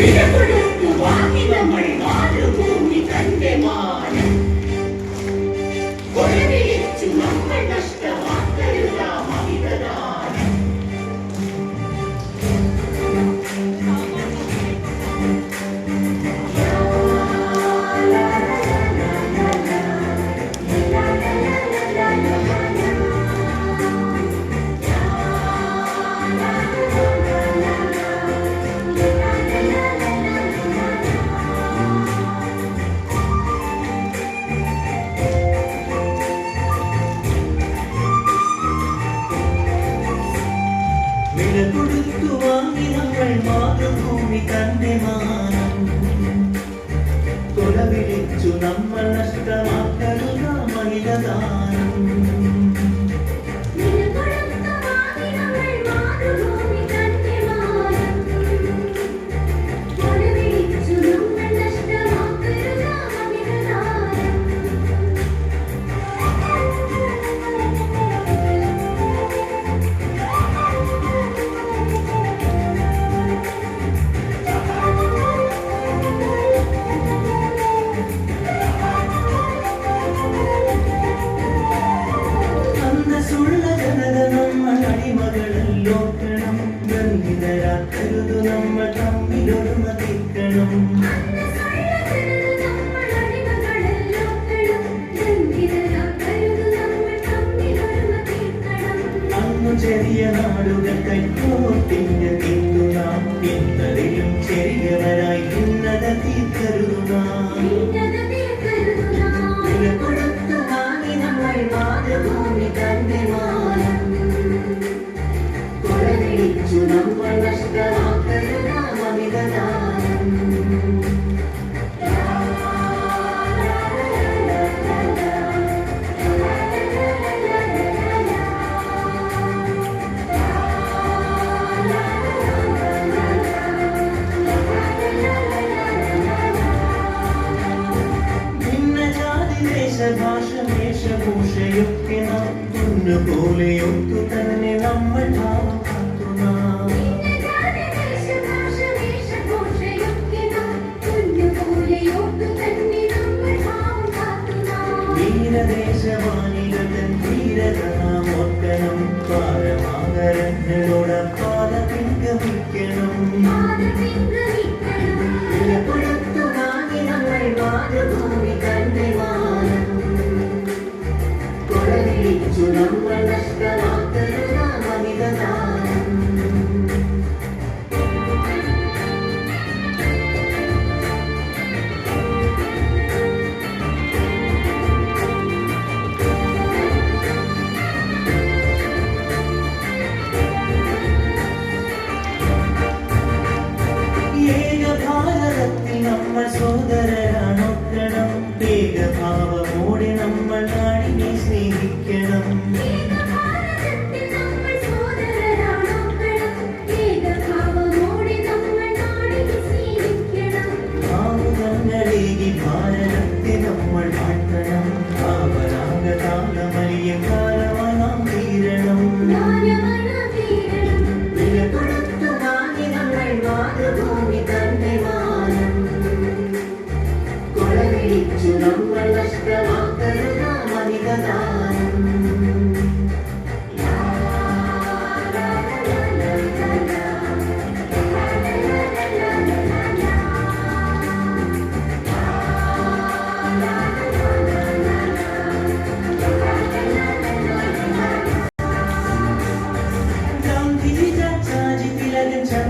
വിലകൊടുത്തു വാങ്ങി നമ്മൾ കൊടുത്തു വാങ്ങി നമ്മൾ മാതൃഭൂമി തന്റെ മാനം. കൊല വിളിച്ചു നമ്മൾ നഷ്ടമാക്കരുത മഹിതദാനം ചെറിയ നാടുകൾ കൈക്കോട്ടിന് തിന്നു നാം ഇന്നലെയും ചെറിയവരായി ദേശഭാഷ വേഷഭൂഷയൊക്കെ നാം പൊന്നുപോലെയൊത്തു തന്നെ നമ്മൾ ഭാവം കാത്തുനാം വീരദേശവാണികൾ ധീരത നാം ഓർക്കണം പാരമാകരങ്ങളോട് പാത പിൻഗമിക്കണം. നമ്മൾ സോദരരാണൊക്കണം జనుమ నష్టమాతరు నామని కదా.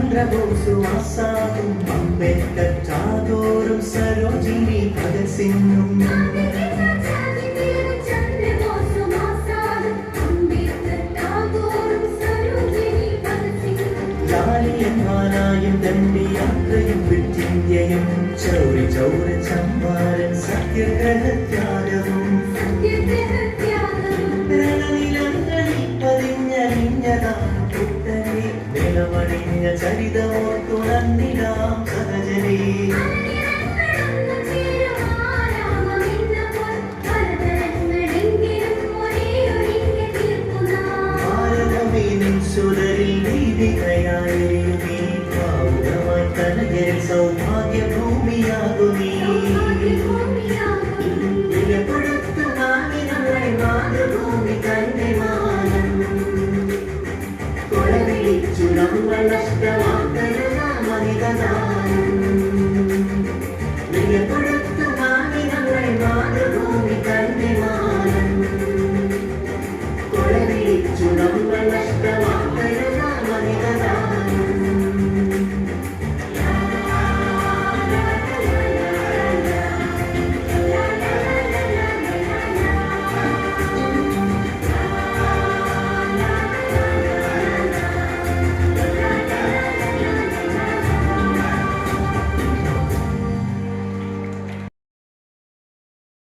ചന്ദ്രബോസു ആസാദും അംബേദ്കർ ടാഗോറും സരോജിനി ഭഗത് സിംഗും Jallian വാലായും ദണ്ഡിയാത്രയും വിറ്റിന്ത്യയും Chauri Chaura Champaran സത്യഗ്രഹത്യാഗവും തുറന്നിടാം കഥജലേ സുരരിൽ ദൈവികയായി പാവുകമായി കനകരിൽ Sowbhagya ഭൂമിയാകുമേ പ്രിയപ്പെടുത്തുവാൻ Mathrubhumi Bring it, bring it.